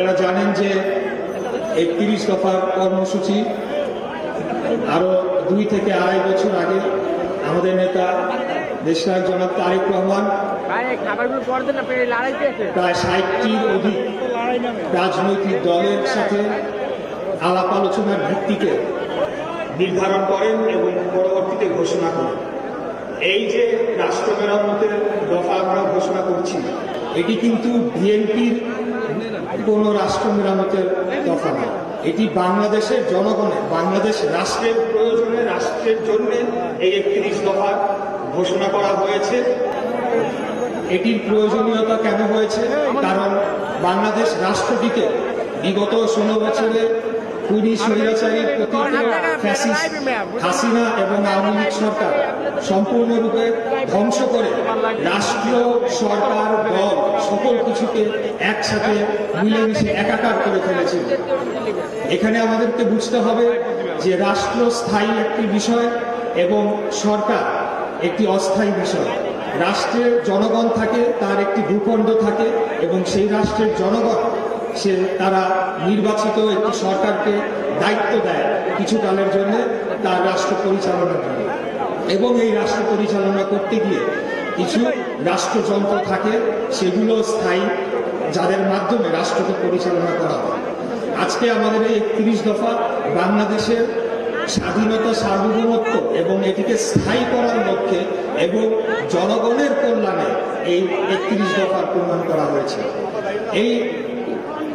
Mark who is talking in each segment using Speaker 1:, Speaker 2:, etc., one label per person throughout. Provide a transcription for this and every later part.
Speaker 1: আপনারা জানেন যে একত্রিশ দফার কর্মসূচি আরও দুই থেকে আড়াই বছর আগে আমাদের নেতা দেশনায়ক জনাব তারেক রহমান প্রায় ষাটটির অধিক রাজনৈতিক দলের সাথে আলাপ আলোচনার ভিত্তিতে নির্ধারণ করেন এবং পরবর্তীতে ঘোষণা করেন। এই যে রাষ্ট্র মেরামতের দফা আমরা ঘোষণা করছি, এটি কিন্তু বিএনপির কোন রাষ্ট্র মেরামতের দরকার না এটি বাংলাদেশের জনগণের, বাংলাদেশ রাষ্ট্রের প্রয়োজনে রাষ্ট্রের জন্য এই একত্রিশ দফা ঘোষণা করা হয়েছে। এটির প্রয়োজনীয়তা কেন হয়েছে? কারণ বাংলাদেশ রাষ্ট্রটিকে বিগত ষোলো বছরে স্বৈরাচারী ফ্যাসিস্ট হাসিনা এবং আওয়ামী লীগ সরকার সম্পূর্ণরূপে ধ্বংস করে রাষ্ট্র সরকার দল সকল কিছুকে একসাথে মিলেমিশে একাকার করে ফেলেছিল। এখানে আমাদেরকে বুঝতে হবে যে রাষ্ট্র স্থায়ী একটি বিষয় এবং সরকার একটি অস্থায়ী বিষয়। রাষ্ট্রের জনগণ থাকে তার একটি ভূখণ্ড থাকে এবং সেই রাষ্ট্রের জনগণ সে তারা নির্বাচিত একটি সরকারকে দায়িত্ব দেয় কিছু কালের জন্য তার রাষ্ট্র পরিচালনার জন্য। এবং এই রাষ্ট্র পরিচালনা করতে গিয়ে কিছু রাষ্ট্রযন্ত্র থাকে, সেগুলো স্থায়ী, যাদের মাধ্যমে রাষ্ট্রকে পরিচালনা করা হয়। আজকে আমাদের এই একত্রিশ দফা বাংলাদেশের স্বাধীনতা, সার্বভৌমত্ব এবং এটিকে স্থায়ী করার লক্ষ্যে এবং জনগণের কল্যাণে এই একত্রিশ দফার প্রমাণ করা হয়েছে। এই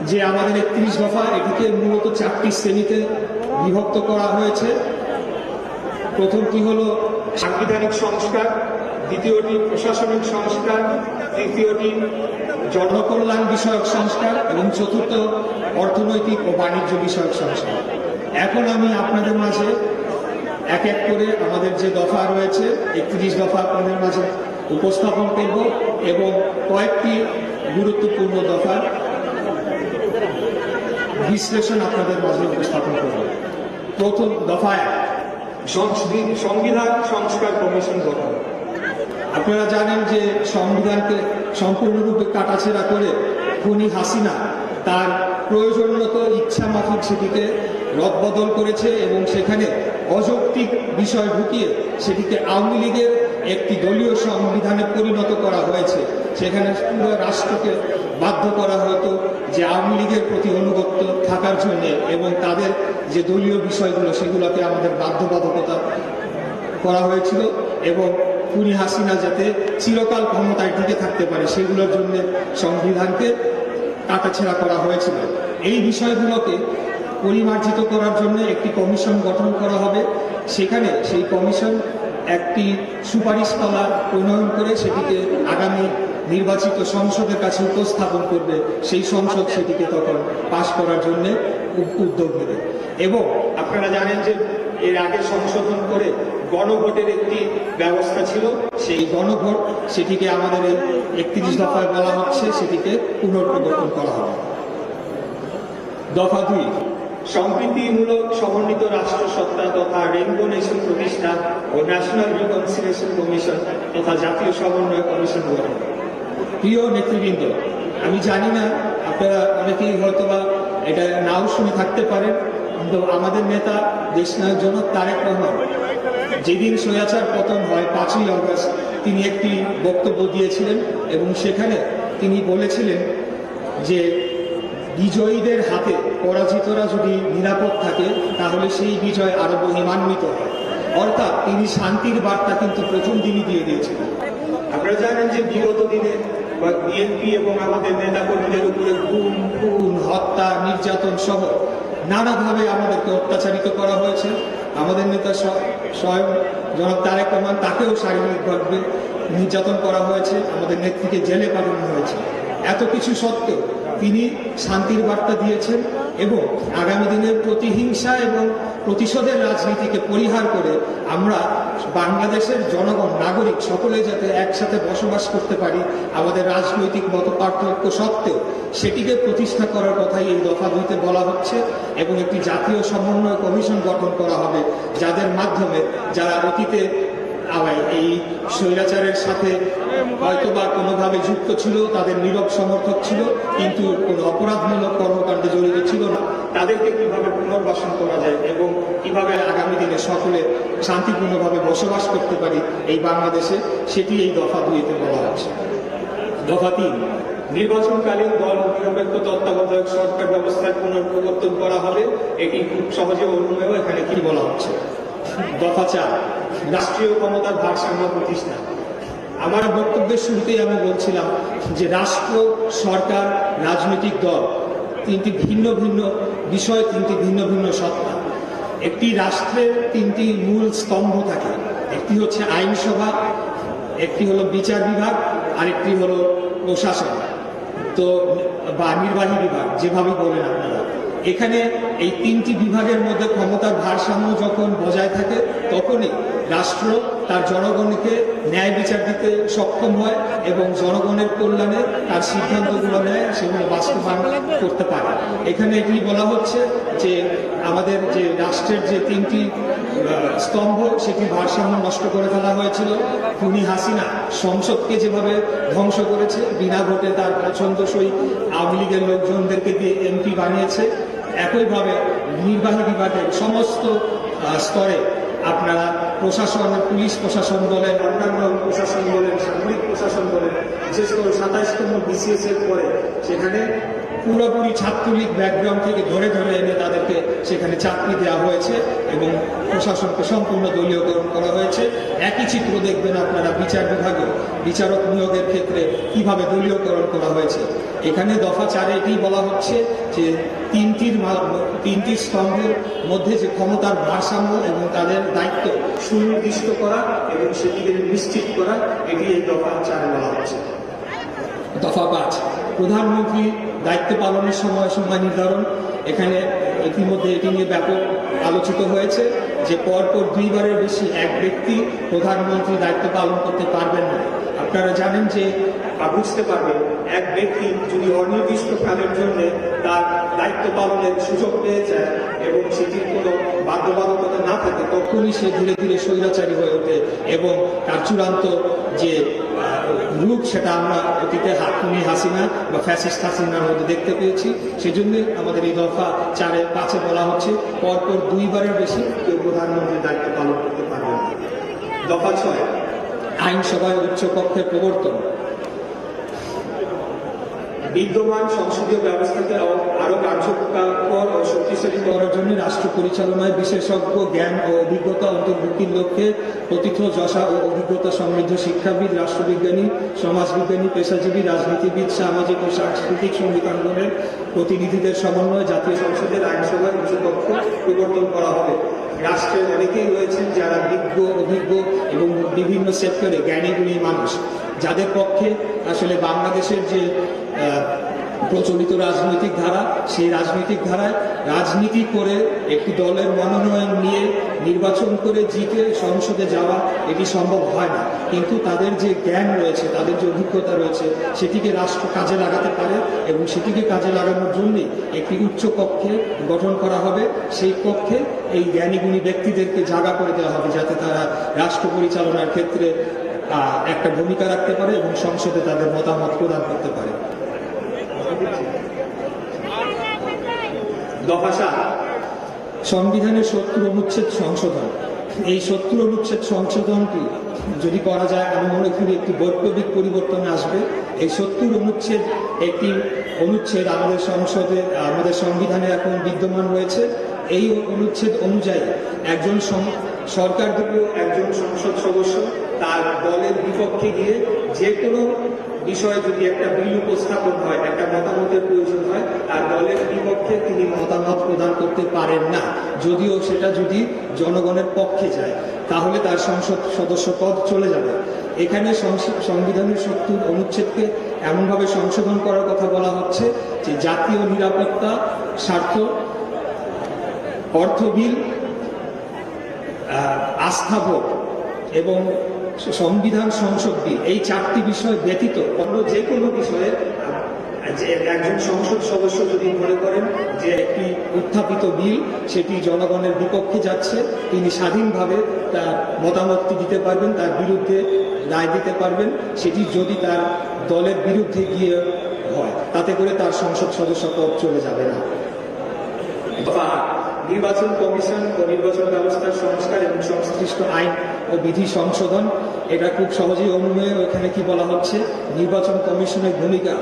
Speaker 1: যে আমাদের একত্রিশ দফা এটিকে মূলত চারটি শ্রেণীতে বিভক্ত করা হয়েছে। প্রথমটি হলো সাংবিধানিক সংস্কার, দ্বিতীয়টি প্রশাসনিক সংস্কার, তৃতীয়টি জনকল্যাণ বিষয়ক সংস্কার, এবং চতুর্থ অর্থনৈতিক ও বাণিজ্য বিষয়ক সংস্কার। এখন আমি আপনাদের মাঝে এক এক করে আমাদের যে দফা রয়েছে, একত্রিশ দফা আপনাদের মাঝে উপস্থাপন করব, এবং কয়েকটি গুরুত্বপূর্ণ দফার বিশ্লেষণ আপনাদের মাঝে উপস্থাপন করব। প্রথম দফায় সংবিধান সংস্কার কমিশন গঠন। আপনারা জানেন যে সংবিধানকে সম্পূর্ণরূপে কাটাছেড়া করে খুনি হাসিনা তার প্রয়োজন মতো ইচ্ছা মাফিক সেটিকে রদবদল করেছে এবং সেখানে অযৌক্তিক বিষয় ঢুকিয়ে সেটিকে আওয়ামী লীগের একটি দলীয় সংবিধানে পরিণত করা হয়েছে। সেখানে পুরো রাষ্ট্রকে বাধ্য করা হতো যে আওয়ামী লীগের প্রতি অনুগত্য থাকার জন্য এবং তাদের যে দলীয় বিষয়গুলো সেগুলোকে আমাদের বাধ্যবাধকতা করা হয়েছিল এবং খুনি হাসিনা যাতে চিরকাল ক্ষমতায় টিকে থাকতে পারে সেগুলোর জন্য সংবিধানকে কাটাছেড়া করা হয়েছিল। এই বিষয়গুলোকে পরিমার্জিত করার জন্য একটি কমিশন গঠন করা হবে। সেখানে সেই কমিশন একটি সুপারিশ সুপারিশমালা প্রণয়ন করে সেটিকে আগামী নির্বাচিত সংসদের কাছে উপস্থাপন করবে, সেই সংসদ সেটিকে তখন পাশ করার জন্য উদ্যোগ নেবে। এবং আপনারা জানেন যে এর আগে সংশোধন করে গণভোটের একটি ব্যবস্থা ছিল, সেই গণভোট সেটিকে আমাদের একত্রিশ দফায় বলা হচ্ছে, সেটিকে পুনর্প্রবর্তন করা হবে। দফা দুই। সম্প্রীতিমূলক সমন্বিত রাষ্ট্র সত্তা তথা রেনবো নেশন প্রতিষ্ঠা ও ন্যাশনাল রিকনসিলেশন কমিশন তথা জাতীয় সমন্বয় কমিশন গঠন। প্রিয় নেতৃবৃন্দ, আমি জানি না, আপনারা অনেকেই হয়তোবা এটা নাও শুনে থাকতে পারেন, কিন্তু আমাদের নেতা দেশনায়ক জনক তারেক রহমান, যেদিন সৈয়াচার পতন হয় পাঁচই অগস্ট, তিনি একটি বক্তব্য দিয়েছিলেন এবং সেখানে তিনি বলেছিলেন যে বিজয়ীদের হাতে পরাজিতরা যদি নিরাপদ থাকে, তাহলে সেই বিজয় আরও মহিমান্বিত হয়। অর্থাৎ তিনি শান্তির বার্তা কিন্তু প্রথম দিনই দিয়ে দিয়েছিলেন। আপনারা জানেন যে বিগত দিনে বিএনপি এবং আমাদের নেতাকর্মীদের উপরে গুম, খুন, হত্যা, নির্যাতন সহ নানাভাবে আমাদেরকে অত্যাচারিত করা হয়েছে। আমাদের নেতা স্বয়ং জনাব তারেক রহমান, তাকেও শারীরিকভাবে নির্যাতন করা হয়েছে। আমাদের নেত্রীকে জেলে পাঠানো হয়েছে। এত কিছু সত্ত্বেও তিনি শান্তির বার্তা দিয়েছেন এবং আগামী দিনের প্রতিহিংসা এবং প্রতিশোধের রাজনীতিকে পরিহার করে আমরা বাংলাদেশের জনগণ, নাগরিক সকলে যাতে একসাথে বসবাস করতে পারি, আমাদের রাজনৈতিক মত পার্থক্য সত্ত্বেও সেটিকে প্রতিষ্ঠা করার কথাই এই দফা দুইতে বলা হচ্ছে এবং একটি জাতীয় সমন্বয় কমিশন গঠন করা হবে, যাদের মাধ্যমে যারা অতীতে এই স্বৈরাচারের সাথে হয়তো বা কোনোভাবে যুক্ত ছিল, তাদের নীরব সমর্থক ছিল, কিন্তু কোনো অপরাধমূলক কর্মকাণ্ডে জড়িত ছিল না। তাদেরকে কীভাবে পুনর্বাসন করা যায় এবং কীভাবে আগামী দিনে সকলে শান্তিপূর্ণভাবে বসবাস করতে পারি এই বাংলাদেশে, সেটি এই দফা দুইতে বলা হচ্ছে। দফা তিন, নির্বাচনকালীন দল নিরপেক্ষ তত্ত্বাবধায়ক সরকার ব্যবস্থার পুনর্প্রবর্তন করা হবে, এটি খুব সহজে অনুমেয় এখানে কি বলা হচ্ছে। দফা চার, রাষ্ট্রীয় ক্ষমতার ভারসাম্য প্রতিষ্ঠা। আমার বক্তব্যের শুরুতেই আমি বলছিলাম যে রাষ্ট্র, সরকার, রাজনৈতিক দল তিনটি ভিন্ন ভিন্ন বিষয়, তিনটি ভিন্ন ভিন্ন সত্তা। একটি রাষ্ট্রের তিনটি মূল স্তম্ভ থাকে। একটি হচ্ছে আইনসভা, একটি হলো বিচার বিভাগ, আরেকটি হলো প্রশাসন। তো বা নির্বাহী বিভাগ যেভাবে বলেন আপনারা। এখানে এই তিনটি বিভাগের মধ্যে ক্ষমতার ভারসাম্য যখন বজায় থাকে, তখনই রাষ্ট্র তার জনগণকে ন্যায় বিচার দিতে সক্ষম হয় এবং জনগণের কল্যাণে তার সিদ্ধান্তগুলো নেয়, সেগুলো বাস্তবায়ন করতে পারে। এখানে এটি বলা হচ্ছে যে আমাদের যে রাষ্ট্রের যে তিনটি স্তম্ভ, সেটি ভারসাম্য নষ্ট করে ফেলা হয়েছিল। খুনি হাসিনা সংসদকে যেভাবে ধ্বংস করেছে, বিনা ভোটে তার পছন্দসই আওয়ামী লীগের লোকজনদেরকে দিয়ে এমপি বানিয়েছে। একইভাবে নির্বাহী বিভাগের সমস্ত স্তরে আপনারা প্রশাসন, পুলিশ প্রশাসন বলেন, অন্যান্য প্রশাসন বলেন, সামরিক প্রশাসন বলেন, বিশেষ করে সাতাইশতম বিসিএস এর পরে সেখানে পুরোপুরি ছাত্রলীগ ব্যাকগ্রাউন্ড থেকে ধরে ধরে এনে তাদেরকে সেখানে চাকরি দেওয়া হয়েছে এবং প্রশাসনকে সম্পূর্ণ দলীয়করণ করা হয়েছে। একই চিত্র দেখবেন আপনারা বিচার বিভাগে, বিচারক নিয়োগের ক্ষেত্রে কীভাবে দলীয়করণ করা হয়েছে। এখানে দফা চারে এটি বলা হচ্ছে যে তিনটির তিনটি স্তম্ভের মধ্যে যে ক্ষমতার ভারসাম্য এবং তাদের দায়িত্ব সুনির্দিষ্ট করা এবং সেটিকে নিশ্চিত করা, এটি এই দফা চারে বলা হচ্ছে। দফা পাঁচ প্রধানমন্ত্রী দায়িত্ব পালনের সময় সময় নির্ধারণ। এখানে ইতিমধ্যে এটি নিয়ে ব্যাপক আলোচিত হয়েছে যে পরপর দুইবারের বেশি এক ব্যক্তি প্রধানমন্ত্রী দায়িত্ব পালন করতে পারবেন না। আপনারা জানেন যে বুঝতে পারবেন এক ব্যক্তি যদি অনির্দিষ্ট কালের জন্য তার দায়িত্ব পালনের সুযোগ পেয়ে যায় এবং সেটির কোনো বাধ্যবাধকতা না থাকে, তখনই সে ধীরে ধীরে স্বৈরাচারী হয়ে ওঠে এবং তার চূড়ান্ত যে রূপ সেটা আমরা অতীতে হাকুমি হাসিনা বা ফ্যাসিস্ট হাসিনার মধ্যে দেখতে পেয়েছি। সেজন্য আমাদের এই দফা চারে পাঁচে বলা হচ্ছে, পরপর দুইবারের বেশি কেউ প্রধানমন্ত্রীর দায়িত্ব পালন করতে পারবে দফা ছয়, আইনসভায় উচ্চ কক্ষের প্রবর্তন। বিদ্যমান সংসদীয় ব্যবস্থাকে আরো- আরও কার্যকর ও শক্তিশালী করার জন্য রাষ্ট্র পরিচালনায় বিশেষজ্ঞ জ্ঞান ও অভিজ্ঞতা অন্তর্ভুক্তির লক্ষ্যে প্রতিথ যশা ও অভিজ্ঞতা সমৃদ্ধ শিক্ষাবিদ, রাষ্ট্রবিজ্ঞানী, সমাজবিজ্ঞানী, পেশাজীবী, রাজনীতিবিদ, সামাজিক ও সাংস্কৃতিক সংবিধানগণের প্রতিনিধিদের সমন্বয়ে জাতীয় সংসদের আইনসভায় উচ্চকক্ষ প্রবর্তন করা হবে। রাষ্ট্রের অনেকেই রয়েছেন যারা বিজ্ঞ, অভিজ্ঞ এবং বিভিন্ন সেক্টরে জ্ঞানীগুণী মানুষ। যাদের পক্ষে আসলে বাংলাদেশের যে প্রচলিত রাজনৈতিক ধারা, সেই রাজনৈতিক ধারায় রাজনীতি করে একটি দলের মনোনয়ন নিয়ে নির্বাচন করে জিতে সংসদে যাওয়া এটি সম্ভব হয় না। কিন্তু তাদের যে জ্ঞান রয়েছে, তাদের যে অভিজ্ঞতা রয়েছে, সেটিকে রাষ্ট্র কাজে লাগাতে পারে এবং সেটিকে কাজে লাগানোর জন্যই একটি উচ্চ কক্ষে গঠন করা হবে। সেই কক্ষে এই জ্ঞানীগুণী ব্যক্তিদেরকে জায়গা করে দেওয়া হবে যাতে তারা রাষ্ট্র পরিচালনার ক্ষেত্রে একটা ভূমিকা রাখতে পারে এবং সংসদে তাদের মতামত প্রদান করতে পারে। সংবিধানের সত্তর অনুচ্ছেদ সংশোধন। এই সত্তর অনুচ্ছেদ সংশোধনটি যদি করা যায়, আমি মনে করি একটি বৈপ্লবিক পরিবর্তন আসবে। এই সত্তর অনুচ্ছেদ একটি অনুচ্ছেদ আমাদের সংসদে, আমাদের সংবিধানে এখন বিদ্যমান রয়েছে। এই অনুচ্ছেদ অনুযায়ী একজন সরকার থেকে একজন সংসদ সদস্য তার দলের বিপক্ষে গিয়ে যে কোনো বিষয়ে যদি একটা বিল উপস্থাপন হয়, একটা মতামতের প্রয়োজন হয় তার দলের বিপক্ষে তিনি মতামত প্রদান করতে পারেন না। যদিও সেটা যদি জনগণের পক্ষে যায়, তাহলে তার সংসদ সদস্য পদ চলে যাবে। এখানে সংবিধানের সত্তর অনুচ্ছেদকে এমনভাবে সংশোধন করার কথা বলা হচ্ছে যে জাতীয় নিরাপত্তা, স্বার্থ, অর্থ বিল আস্থা এবং সংবিধান সংসদ বিল এই চারটি বিষয় ব্যতীত অন্য যে কোনো বিষয়ে একজন সংসদ সদস্য যদি মনে করেন যে একটি উত্থাপিত বিল, সেটি জনগণের বিপক্ষে যাচ্ছে, তিনি স্বাধীনভাবে তার মতামতটি দিতে পারবেন, তার বিরুদ্ধে রায় দিতে পারবেন, সেটি যদি তার দলের বিরুদ্ধে গিয়ে হয়, তাতে করে তার সংসদ সদস্য পদ চলে যাবে না। নির্বাচন কমিশন ও নির্বাচন ব্যবস্থার সংস্কার এবং সংশ্লিষ্ট আইন ও বিধি সংশোধন, এটা খুব সহজেই অনুমেয় এখানে কি বলা হচ্ছে? নির্বাচন কমিশনের ভূমিকা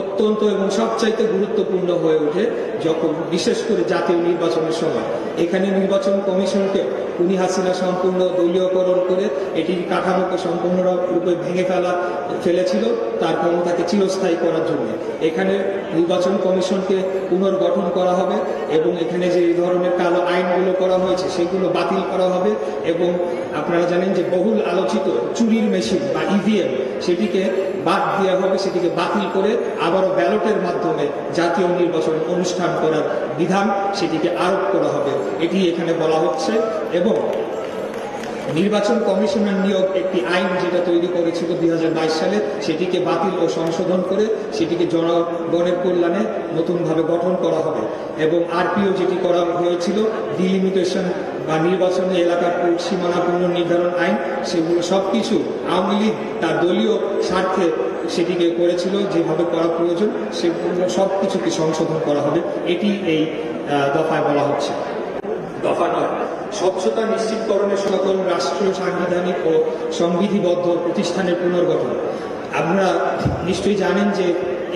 Speaker 1: অত্যন্ত এবং সবচাইতে গুরুত্বপূর্ণ হয়ে ওঠে যখন, বিশেষ করে জাতীয় নির্বাচনের সময়। এখানে নির্বাচন কমিশনকে উনি হাসিনা সম্পূর্ণ দলীয়করণ করে এটির কাঠামোকে সম্পূর্ণ রূপে ভেঙে ফেলা, ফেলেছিল, তার ক্ষমতাকে চিরস্থায়ী করার জন্য। এখানে নির্বাচন কমিশনকে পুনর্গঠন করা হবে। এবং এখানে যে এই ধরনের কালো আইনগুলো করা হয়েছে, সেগুলো বাতিল করা হবে এবং আপনারা জানেন যে বহুল আলোচিত চুরির মেশিন বা ইভিএম সেটিকে বাদ দেওয়া হবে, সেটিকে বাতিল করে আবারও ব্যালটের মাধ্যমে জাতীয় নির্বাচন অনুষ্ঠান করার বিধান সেটিকে আরোপ করা হবে। এটি এখানে বলা হচ্ছে এবং নির্বাচন কমিশনের নিয়োগ একটি আইন যেটা তৈরি করেছিল দুই হাজার বাইশ সালে, সেটিকে বাতিল ও সংশোধন করে সেটিকে জনগণের কল্যাণে নতুনভাবে গঠন করা হবে। এবং আরপিও যেটি করা হয়েছিল, ডিলিমিটেশন বা নির্বাচনী এলাকার সীমানা পুনর্নির্ধারণ আইন, সেগুলো সব কিছু আওয়ামী লীগ তার দলীয় স্বার্থে সেটিকে করেছিল, যেভাবে করা প্রয়োজন, সেগুলো সব কিছুকে সংশোধন করা হবে। এটি এই দফায় বলা হচ্ছে। স্বচ্ছতা নিশ্চিতকরণের সকল রাষ্ট্রীয় সাংবিধানিক ও সংবিধিবদ্ধ প্রতিষ্ঠানের পুনর্গঠন। আপনারা নিশ্চয়ই জানেন যে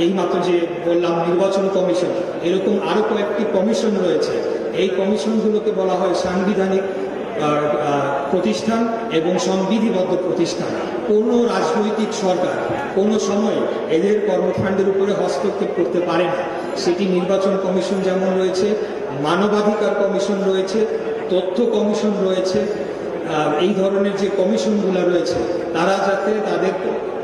Speaker 1: এইমাত্র যে বললাম নির্বাচন কমিশন, এরকম আরও কয়েকটি কমিশন রয়েছে। এই কমিশনগুলোকে বলা হয় সাংবিধানিক প্রতিষ্ঠান এবং সংবিধিবদ্ধ প্রতিষ্ঠান। কোনো রাজনৈতিক সরকার কোনো সময় এদের কর্মকাণ্ডের উপরে হস্তক্ষেপ করতে পারে না। সেটি নির্বাচন কমিশন যেমন রয়েছে, মানবাধিকার কমিশন রয়েছে তথ্য কমিশন রয়েছে এই ধরনের যে কমিশনগুলো রয়েছে, তারা যাতে তাদের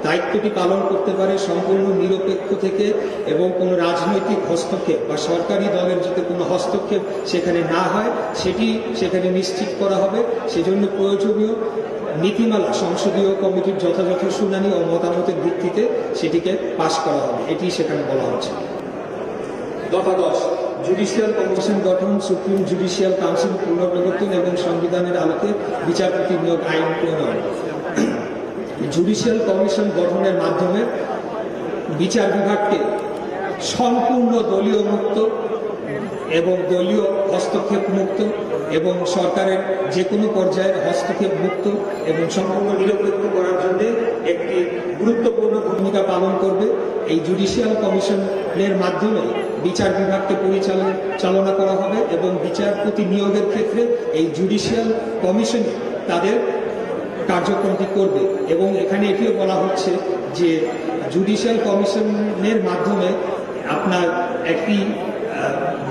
Speaker 1: দায়িত্বটি পালন করতে পারে সম্পূর্ণ নিরপেক্ষ থেকে এবং কোনো রাজনৈতিক হস্তক্ষেপ বা সরকারি দলের যাতে কোনো হস্তক্ষেপ সেখানে না হয়, সেটি সেখানে নিশ্চিত করা হবে। সেজন্য প্রয়োজনীয় নীতিমালা, সংসদীয় কমিটির যথাযথ শুনানি ও মতামতের ভিত্তিতে সেটিকে পাশ করা হবে। এটি সেখানে বলা হচ্ছে। দফা দশ। জুডিশিয়াল কমিশন গঠন সুপ্রিম জুডিশিয়াল কাউন্সিল পুনর্বিবর্তন এবং সংবিধানের আলোকে বিচারপতি নিয়োগ আইন প্রণয়ন। জুডিশিয়াল কমিশন গঠনের মাধ্যমে বিচার বিভাগকে সম্পূর্ণ দলীয় মুক্ত এবং দলীয় হস্তক্ষেপ মুক্ত এবং সরকারের যে কোনো পর্যায়ের হস্তক্ষেপ মুক্ত এবং সম্পূর্ণ নিরপেক্ষ করার জন্য একটি গুরুত্বপূর্ণ ভূমিকা পালন করবে। এই জুডিশিয়াল কমিশনের মাধ্যমে বিচার বিভাগকে পরিচালনা, চালনা করা হবে এবং বিচারপতি নিয়োগের ক্ষেত্রে এই জুডিশিয়াল কমিশন তাদের কার্যক্রমটি করবে। এবং এখানে এটিও বলা হচ্ছে যে জুডিশিয়াল কমিশনের মাধ্যমে আপনার একটি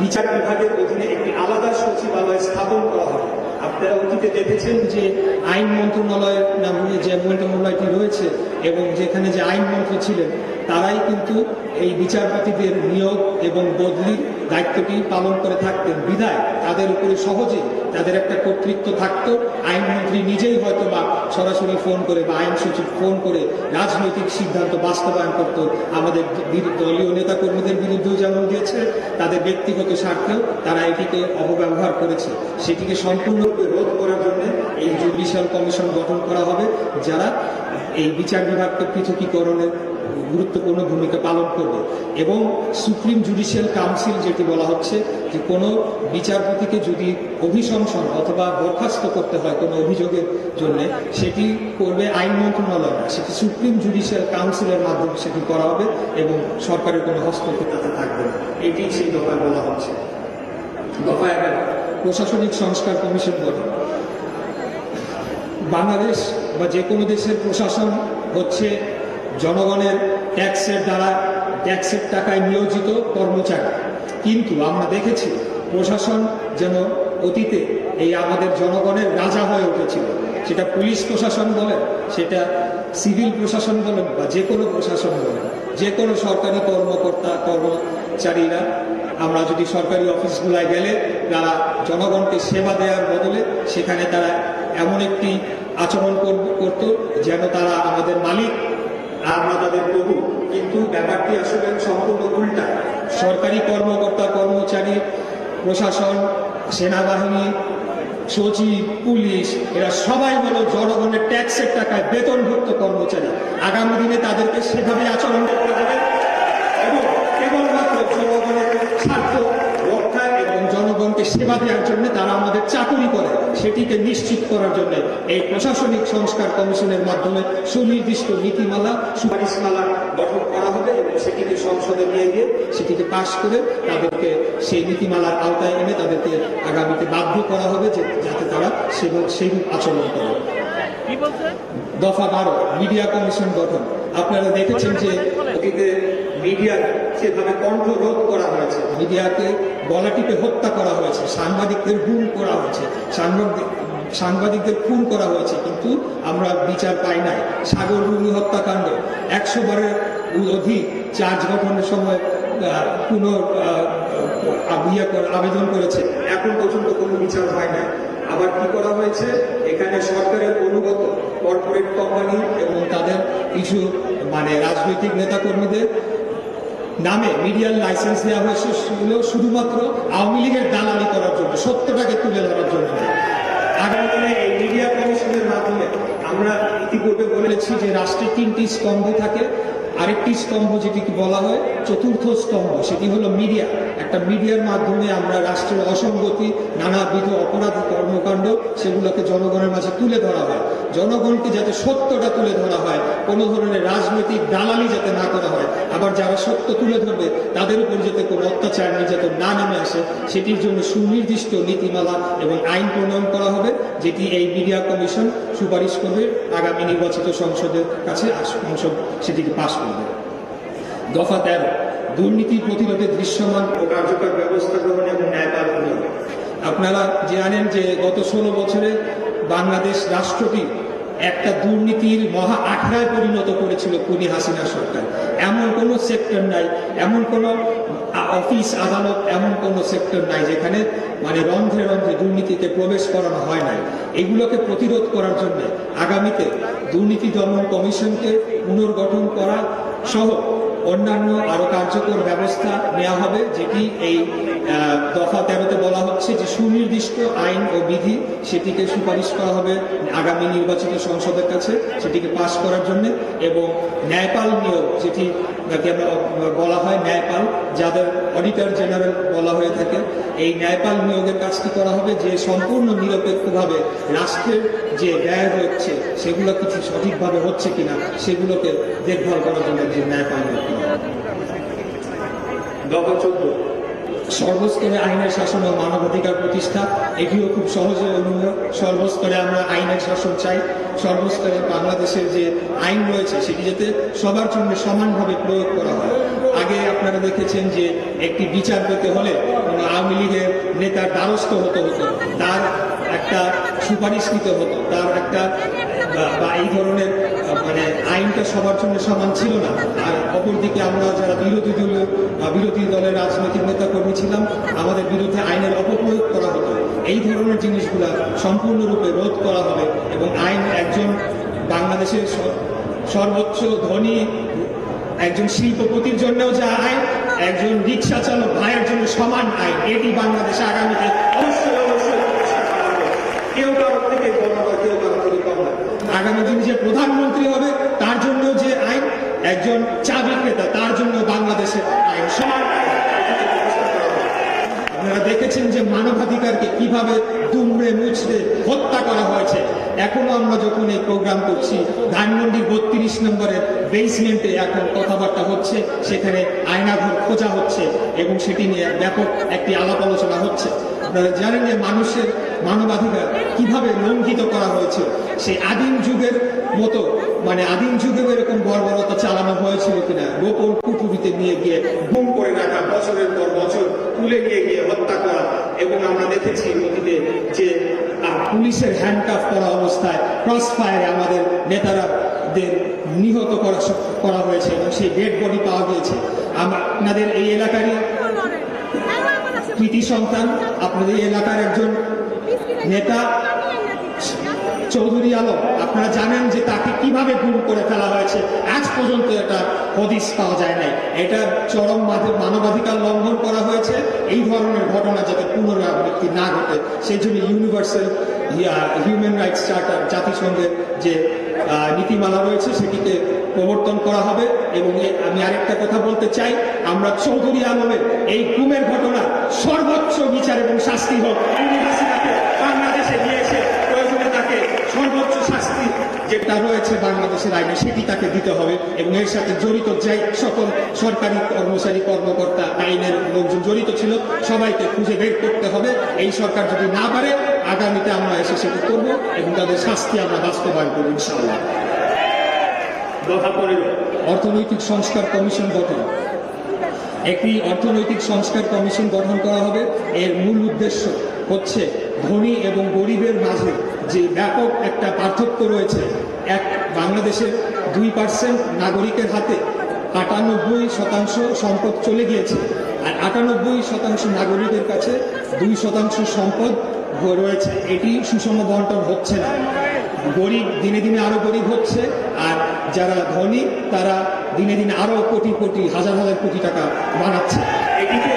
Speaker 1: বিচার বিভাগের অধীনে একটি আলাদা সচিবালয় স্থাপন করা হবে। আপনারা অতীতে দেখেছেন যে আইন মন্ত্রণালয়ের নামে যে মন্ত্রণালয়টি রয়েছে এবং যেখানে যে আইন মন্ত্রী ছিলেন তারাই কিন্তু এই বিচারপতিদের নিয়োগ এবং বদলির দায়িত্বটি পালন করে থাকতেন। বিধায় তাদের উপরে সহজে তাদের একটা কর্তৃত্ব থাকতো। আইনমন্ত্রী নিজেই হয়তো বা সরাসরি ফোন করে বা আইন সচিব ফোন করে রাজনৈতিক সিদ্ধান্ত বাস্তবায়ন করত। আমাদের দলীয় নেতাকর্মীদের বিরুদ্ধেও যেমন দিয়েছে, তাদের ব্যক্তিগত স্বার্থেও তারা এটিকে অপব্যবহার করেছে। সেটিকে সম্পূর্ণরূপে রোধ করার জন্য এই জুডিশিয়াল কমিশন গঠন করা হবে। যারা এই বিচার বিভাগকে পৃথকীকরণের গুরুত্বপূর্ণ ভূমিকা পালন করবে। এবং সুপ্রিম জুডিশিয়াল কাউন্সিল যেটি বলা হচ্ছে যে কোনো বিচারপতিকে যদি অভিশংসন অথবা বরখাস্ত করতে হয় কোনো অভিযোগের জন্য, সেটি করবে আইন মন্ত্রণালয় না। সেটি সুপ্রিম জুডিশিয়াল কাউন্সিলের মাধ্যমে সেটি করা হবে এবং সরকারের কোনো হস্তক্ষেপ তাতে থাকবে না। এটি সেই দফায় বলা হচ্ছে। দফা এগারো প্রশাসনিক সংস্কার কমিশন গঠন বাংলাদেশ বা যে কোনো দেশের প্রশাসন হচ্ছে জনগণের ট্যাক্সের দ্বারা ট্যাক্সের টাকায় নিয়োজিত কর্মচারী। কিন্তু আমরা দেখেছি প্রশাসন যেন অতীতে এই আমাদের জনগণের রাজা হয়ে উঠেছিল। সেটা পুলিশ প্রশাসন বলেন সেটা সিভিল প্রশাসন বলেন বা যে কোনো প্রশাসন বলেন যে কোনো সরকারি কর্মকর্তা, কর্মচারীরা, আমরা যদি সরকারি অফিসগুলায় গেলে তারা জনগণকে সেবা দেওয়ার বদলে সেখানে তারা এমন একটি আচরণ কর- করত যেন তারা আমাদের মালিক আমরা তাদের প্রভু। কিন্তু ব্যাপারটি আসলে সম্পূর্ণ উল্টা। সরকারি কর্মকর্তা, কর্মচারী, প্রশাসন, সেনাবাহিনী, সচিব, পুলিশ, এরা সবাই হলো জনগণের ট্যাক্সের টাকায় বেতনভুক্ত কর্মচারী। আগামী দিনে তাদেরকে সেভাবে আচরণ করতে হবে। এবং কেবলমাত্র জনগণের স্বার্থ রক্ষায় এবং জনগণকে সেবা দেওয়ার জন্য তারা আমাদের চাকরি করে। সেটিকে নিশ্চিত করার জন্য এই প্রশাসনিক সংস্কার কমিশনের মাধ্যমে সুনির্দিষ্ট নীতিমালা সুপারিশমালা গঠন করা হবে এবং সেটিকে সংসদে নিয়ে গিয়ে সেটিকে পাশ করে তাদেরকে সেই নীতিমালার আওতায় এনে তাদেরকে আগামীতে বাধ্য করা হবে যে যাতে তারা সেইরূপ আচরণ করে। দফা বারো মিডিয়া কমিশন গঠন। আপনারা দেখেছেন যে অতীতে মিডিয়া সেভাবে কণ্ঠ রোধ করা হয়েছে। মিডিয়াকে গলা টিপে হত্যা করা হয়েছে সাংবাদিকদের গুম করা হয়েছে সাংবাদিক সাংবাদিকদের খুন করা হয়েছে কিন্তু আমরা বিচার পাই নাই। সাগর রুনি হত্যাকাণ্ড একশো বারের অধিক চার্জ গঠনের সময় আহ, ইয়ে আবেদন করেছে। এখন পর্যন্ত কোনো বিচার হয় না আবার কি করা হয়েছে? এখানে সরকারের অনুগত কর্পোরেট কোম্পানি এবং তাদের কিছু মানে রাজনৈতিক নেতাকর্মীদের নামে মিডিয়ার লাইসেন্স দেওয়া হয়েছে সেগুলো শুধুমাত্র আওয়ামী লীগের দালালি করার জন্য, সত্যটাকে তুলে ধরার জন্য। নয়। আগামী এই মিডিয়া কমিশনের মাধ্যমে আমরা ইতিপূর্বে বলেছি যে রাষ্ট্রে তিনটি স্তম্ভ থাকে। আরেকটি স্তম্ভ যেটিকে বলা হয় চতুর্থ স্তম্ভ, সেটি হলো মিডিয়া। একটা মিডিয়ার মাধ্যমে আমরা রাষ্ট্রের অসঙ্গতি, নানাবিধ অপরাধ কর্মকাণ্ড, সেগুলোকে জনগণের মাঝে তুলে ধরা হয়। জনগণকে যাতে সত্যটা তুলে ধরা হয়, কোনো ধরনের রাজনৈতিক দালালি যাতে না করা হয়, আবার যারা সত্য তুলে ধরবে, তাদের উপর যাতে কোনো অত্যাচার নির্যাতন না নেমে আসে, সেটির জন্য সুনির্দিষ্ট নীতিমালা এবং আইন প্রণয়ন করা হবে, যেটি এই মিডিয়া কমিশন সুপারিশ করবে, আগামী নির্বাচিত সংসদের কাছে সংসদ সেটিকে পাশ করবে দফা তেরো, দুর্নীতি প্রতিরোধে দৃশ্যমান ও কার্যকর ব্যবস্থা গ্রহণ এবং ন্যায় পালন। আপনারা জানেন যে গত ষোলো বছরে বাংলাদেশ রাষ্ট্রটি একটা দুর্নীতির মহা আখড়ায় পরিণত করেছিল কুনি হাসিনা সরকার। এমন কোনো সেক্টর নাই, এমন কোনো অফিস আদালত, এমন কোনো সেক্টর নাই যেখানে মানে রন্ধ্রে রন্ধ্রে দুর্নীতিতে প্রবেশ করানো হয় নাই। এগুলোকে প্রতিরোধ করার জন্য আগামীতে দুর্নীতি দমন কমিশনকে পুনর্গঠন করা সহ অন্যান্য আরও কার্যকর ব্যবস্থা নেওয়া হবে যেটি এই দফা তেরোতে বলা হচ্ছে যে সুনির্দিষ্ট আইন ও বিধি সেটিকে সুপারিশ করা হবে আগামী নির্বাচিত সংসদের কাছে, সেটিকে পাশ করার জন্য। এবং ন্যায়পাল নিয়োগ, যেটি নাকি আমরা বলা হয় ন্যায়পাল, যাদের অডিটর জেনারেল বলা হয়ে থাকে এই ন্যায়পাল নিয়োগের কাজটি করা হবে যে সম্পূর্ণ নিরপেক্ষভাবে রাষ্ট্রের যে ব্যয় রয়েছে সেগুলো কিছু সঠিকভাবে হচ্ছে কিনা, সেগুলোকে দেখভাল করার জন্য যে ন্যায়পাল নিয়োগ করা হবে। চোদ্দ সর্বস্তরে আইনের শাসন ও মানবাধিকার প্রতিষ্ঠা, এটিও খুব সহজে অনুমেয় সর্বস্তরে আমরা আইনের শাসন চাই। সর্বস্তরে বাংলাদেশের যে আইন রয়েছে, সেটি যাতে সবার জন্য সমানভাবে প্রয়োগ করা হয়। আগে আপনারা দেখেছেন যে একটি বিচার পেতে হলে আওয়ামী লীগের নেতার দ্বারস্থ হতে হতো, তার একটা সুপারিশ নিতে হতো, তার একটা বা এই ধরনের মানে আইনটা সবার জন্য সমান ছিল না। আর অপরদিকে আমরা যারা বিরোধী দল বিরোধী দলের রাজনৈতিক নেতা কর্মী ছিলাম, আমাদের বিরুদ্ধে আইনের অপপ্রয়োগ করা হতো এই ধরনের জিনিসগুলা সম্পূর্ণরূপে রোধ করা হবে এবং আইন একজন বাংলাদেশের সর্বোচ্চ ধনী, একজন শিল্পপতির জন্যও যা আইন, একজন রিক্সা চালক ভাইয়ের জন্য সমান আইন এটি বাংলাদেশে আগামীতে অবশ্যই অবশ্যই। কেউ কারোর থেকে কেউ কারোর থেকে আগামী দিন যে প্রধানমন্ত্রী হবে, তার জন্য যে আইন, একজন চা বিক্রেতা তার জন্য বাংলাদেশের আইন সমান। আপনারা দেখেছেন যে মানবাধিকারকে কীভাবে দুমড়ে মুচড়ে হত্যা করা হয়েছে এখনও আমরা যখন এই প্রোগ্রাম করছি, ধানমন্ডির বত্রিশ নম্বরের বেসমেন্টে এখন কথাবার্তা হচ্ছে, সেখানে আয়নাঘর খোঁজা হচ্ছে এবং সেটি নিয়ে ব্যাপক একটি আলাপ আলোচনা হচ্ছে আপনারা জানেন যে মানুষের মানবাধিকার কীভাবে লঙ্ঘিত করা হয়েছে, সেই আদিম যুগের মতো মানে আদিম যুগেও এরকম বর্বরতা চালানো হয়েছিল কিনা? গোপন কুঠুরিতে নিয়ে গিয়ে গুম করে রাখা বছরের পর বছর তুলে নিয়ে গিয়ে হত্যা করা এবং আমরা দেখেছি অতীতে যে পুলিশের হ্যান্ডকাফ করা অবস্থায় ক্রস ফায়ারে আমাদের নেতারাদের নিহত করা করা হয়েছে এবং সেই ডেড বডি পাওয়া গিয়েছে। আপনাদের এই এলাকারই কৃতি সন্তান। আপনাদের এই এলাকার একজন নেতা চৌধুরী আলম, আপনারা জানেন যে তাকে কীভাবে গুম করে ফেলা হয়েছে? আজ পর্যন্ত এটা হদিস পাওয়া যায় নাই। এটা চরম মানবাধিকার লঙ্ঘন করা হয়েছে। এই ধরনের ঘটনা যাতে পুনরাবৃত্তি না ঘটে, সেই জন্য ইউনিভার্সাল হিউম্যান রাইটস চার্টার জাতিসংঘের যে নীতিমালা রয়েছে, সেটিকে প্রবর্তন করা হবে। এবং আমি আরেকটা কথা বলতে চাই, আমরা চৌধুরী আলমের এই গুমের ঘটনা সর্বোচ্চ বিচার এবং শাস্তি হোক। হাসিনাকে বাংলাদেশে তাকে সর্বোচ্চ শাস্তি যেটা রয়েছে বাংলাদেশের আইনে, সেটি তাকে দিতে হবে এবং এর সাথে জড়িত যাই সকল সরকারি কর্মচারী, কর্মকর্তা আইনের লোকজন জড়িত ছিল, সবাইকে খুঁজে বের করতে হবে। এই সরকার যদি না পারে, আগামীতে আমরা এসে সেটি করব এবং তাদের শাস্তি আমরা বাস্তবায়ন করব, ইনশাআল্লাহ। অর্থনৈতিক সংস্কার কমিশন গঠন। একটি অর্থনৈতিক সংস্কার কমিশন গঠন করা হবে। এর মূল উদ্দেশ্য হচ্ছে ধনী এবং গরিবের মাঝে যে ব্যাপক একটা পার্থক্য রয়েছে, এক বাংলাদেশের দুই পার্সেন্ট নাগরিকের হাতে আটানব্বই শতাংশ সম্পদ চলে গিয়েছে, আর আটানব্বই শতাংশ নাগরিকের কাছে দুই শতাংশ সম্পদ রয়েছে। এটি সুষম বন্টন হচ্ছে না। গরিব দিনে দিনে আরও গরিব হচ্ছে, আর যারা ধনী তারা দিনে দিনে আরও কোটি কোটি, হাজার হাজার কোটি টাকা বানাচ্ছে। এটিকে